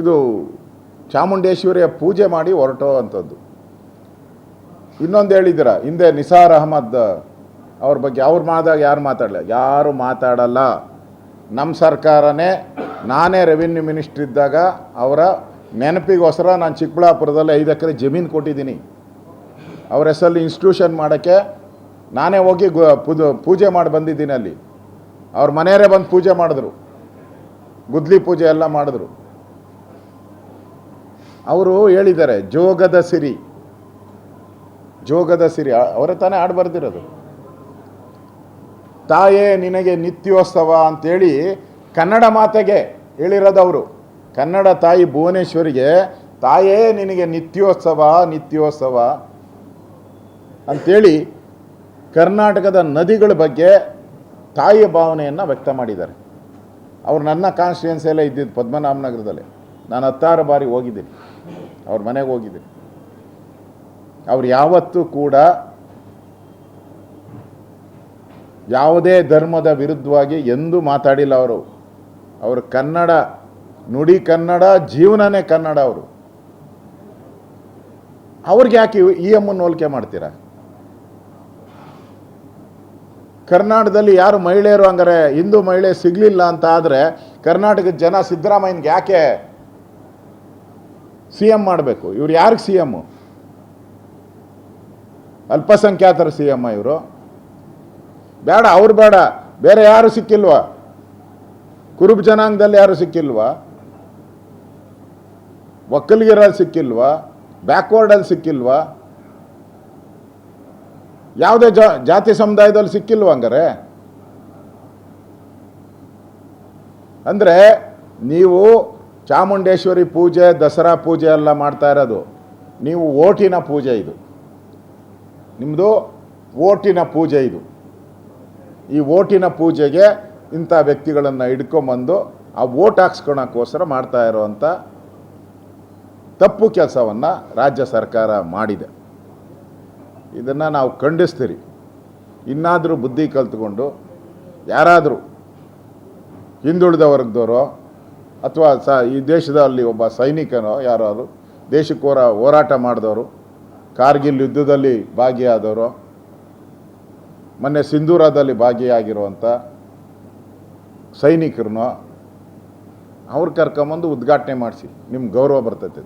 ಇದು ಚಾಮುಂಡೇಶ್ವರಿಯ ಪೂಜೆ ಮಾಡಿ ಹೊರಟೋ ಅಂಥದ್ದು. ಇನ್ನೊಂದು ಹೇಳಿದ್ದೀರ, ಹಿಂದೆ ನಿಸಾರ್ ಅಹಮದ್, ಅವ್ರ ಬಗ್ಗೆ ಅವ್ರ ಮಾತಾಡ ಯಾರು ಮಾತಾಡಲ್ಲ ಯಾರು ಮಾತಾಡಲ್ಲ. ನಮ್ಮ ಸರ್ಕಾರನೇ, ನಾನೇ ರೆವಿನ್ಯೂ ಮಿನಿಸ್ಟ್ರ್ ಇದ್ದಾಗ ಅವರ ನೆನಪಿಗೋಸ್ಕರ ನಾನು ಚಿಕ್ಕಬಳ್ಳಾಪುರದಲ್ಲಿ ಐದು ಎಕರೆ ಜಮೀನು ಕೊಟ್ಟಿದ್ದೀನಿ. ಅವ್ರ ಹೆಸರಲ್ಲಿ ಇನ್ಸ್ಟಿಟ್ಯೂಷನ್ ಮಾಡೋಕ್ಕೆ ನಾನೇ ಹೋಗಿ ಪೂಜೆ ಪೂಜೆ ಮಾಡಿ ಬಂದಿದ್ದೀನಿ ಅಲ್ಲಿ. ಅವ್ರ ಮನೆಯವರೇ ಬಂದು ಪೂಜೆ ಮಾಡಿದ್ರು. ಗುದ್ಲಿ ಪೂಜೆ ಎಲ್ಲ ಮಾಡಿದ್ರು. ಅವರು ಹೇಳಿದ್ದಾರೆ, ಜೋಗದ ಸಿರಿ. ಜೋಗದ ಸಿರಿ, ಅವರ ತಾನೇ ಹಾಡು ಬರೆದಿರೋದು. ತಾಯೇ ನಿನಗೆ ನಿತ್ಯೋತ್ಸವ ಅಂತೇಳಿ ಕನ್ನಡ ಮಾತೆಗೆ ಹೇಳಿರೋದು ಅವರು ಕನ್ನಡ ತಾಯಿ ಭುವನೇಶ್ವರಿಗೆ, ತಾಯೇ ನಿನಗೆ ನಿತ್ಯೋತ್ಸವ ನಿತ್ಯೋತ್ಸವ ಅಂತೇಳಿ ಕರ್ನಾಟಕದ ನದಿಗಳ ಬಗ್ಗೆ ತಾಯಿಯ ಭಾವನೆಯನ್ನು ವ್ಯಕ್ತ ಮಾಡಿದ್ದಾರೆ. ಅವರು ನನ್ನ ಕಾನ್ಸ್ಟಿಟ್ಯೂನ್ಸಿಯಲ್ಲೇ ಇದ್ದಿದ್ದು ಪದ್ಮನಾಭನಗರದಲ್ಲಿ. ನಾನು ಹತ್ತಾರು ಬಾರಿ ಹೋಗಿದ್ದೀನಿ. ಅವ್ರ ಮನೆಗೆ ಹೋಗಿದ್ದೀನಿ ಅವ್ರು ಯಾವತ್ತೂ ಕೂಡ ಯಾವುದೇ ಧರ್ಮದ ವಿರುದ್ಧವಾಗಿ ಎಂದೂ ಮಾತಾಡಿಲ್ಲ ಅವರು. ಅವರು ಕನ್ನಡ, ನುಡಿ ಕನ್ನಡ, ಜೀವನನೇ ಕನ್ನಡ ಅವರು. ಅವ್ರಿಗೆ ಯಾಕೆ ಇ ಎಮ್ಮನ್ನು ಹೋಲಿಕೆ ಮಾಡ್ತೀರಾ? ಕರ್ನಾಟಕದಲ್ಲಿ ಯಾರು ಮಹಿಳೆಯರು ಹಂಗಾರೆ ಹಿಂದೂ ಮಹಿಳೆ ಸಿಗಲಿಲ್ಲ ಅಂತ ಆದರೆ ಕರ್ನಾಟಕದ ಜನ ಸಿದ್ದರಾಮಯ್ಯನಿಗೆ ಯಾಕೆ ಸಿ ಎಂ ಮಾಡಬೇಕು. ಇವ್ರು ಯಾರಿಗೆ ಸಿ ಎಮ್ಮು ಅಲ್ಪಸಂಖ್ಯಾತರ ಸಿ ಎಮ್ಮ ಇವರು? ಬೇಡ, ಅವ್ರು ಬೇಡ. ಬೇರೆ ಯಾರು ಸಿಕ್ಕಿಲ್ವಾ? ಕುರುಬ ಜನಾಂಗದಲ್ಲಿ ಯಾರು ಸಿಕ್ಕಿಲ್ವಾ? ಒಕ್ಕಲಿಗಿರಲ್ಲಿ ಸಿಕ್ಕಿಲ್ವಾ? ಬ್ಯಾಕ್ವರ್ಡಲ್ಲಿ ಸಿಕ್ಕಿಲ್ವಾ? ಯಾವುದೇ ಜಾತಿ ಸಮುದಾಯದಲ್ಲಿ ಸಿಕ್ಕಿಲ್ವ ಹಂಗಾರೆ? ಅಂದರೆ ನೀವು ಚಾಮುಂಡೇಶ್ವರಿ ಪೂಜೆ, ದಸರಾ ಪೂಜೆ ಎಲ್ಲ ಮಾಡ್ತಾ ಇರೋದು. ನೀವು ಓಟಿನ ಪೂಜೆ ಇದು. ನಿಮ್ಮದು ಓಟಿನ ಪೂಜೆ ಇದು. ಈ ಓಟಿನ ಪೂಜೆಗೆ ಇಂಥ ವ್ಯಕ್ತಿಗಳನ್ನು ಹಿಡ್ಕೊಂಬಂದು ಆ ಓಟ್ ಹಾಕ್ಸ್ಕೊಳಕ್ಕೋಸ್ಕರ ಮಾಡ್ತಾ ಇರೋವಂಥ ತಪ್ಪು ಕೆಲಸವನ್ನು ರಾಜ್ಯ ಸರ್ಕಾರ ಮಾಡಿದೆ. ಇದನ್ನು ನಾವು ಖಂಡಿಸ್ತೀರಿ. ಇನ್ನಾದರೂ ಬುದ್ಧಿ ಕಲ್ತ್ಕೊಂಡು ಯಾರಾದರೂ ಹಿಂದುಳಿದ ವರ್ಗದವರೋ ಅಥವಾ ಸ, ಈ ದೇಶದಲ್ಲಿ ಒಬ್ಬ ಸೈನಿಕನೋ ಯಾರಾದ್ರು ದೇಶಕ್ಕೋರ ಹೋರಾಟ ಮಾಡಿದವರು, ಕಾರ್ಗಿಲ್ ಯುದ್ಧದಲ್ಲಿ ಭಾಗಿಯಾದವರು, ಮೊನ್ನೆ ಸಿಂಧೂರದಲ್ಲಿ ಭಾಗಿಯಾಗಿರುವಂಥ ಸೈನಿಕರನ್ನೋ ಅವ್ರು ಕರ್ಕೊಂಬಂದು ಉದ್ಘಾಟನೆ ಮಾಡಿಸಿ, ನಿಮ್ಗೆ ಗೌರವ ಬರ್ತೈತೆ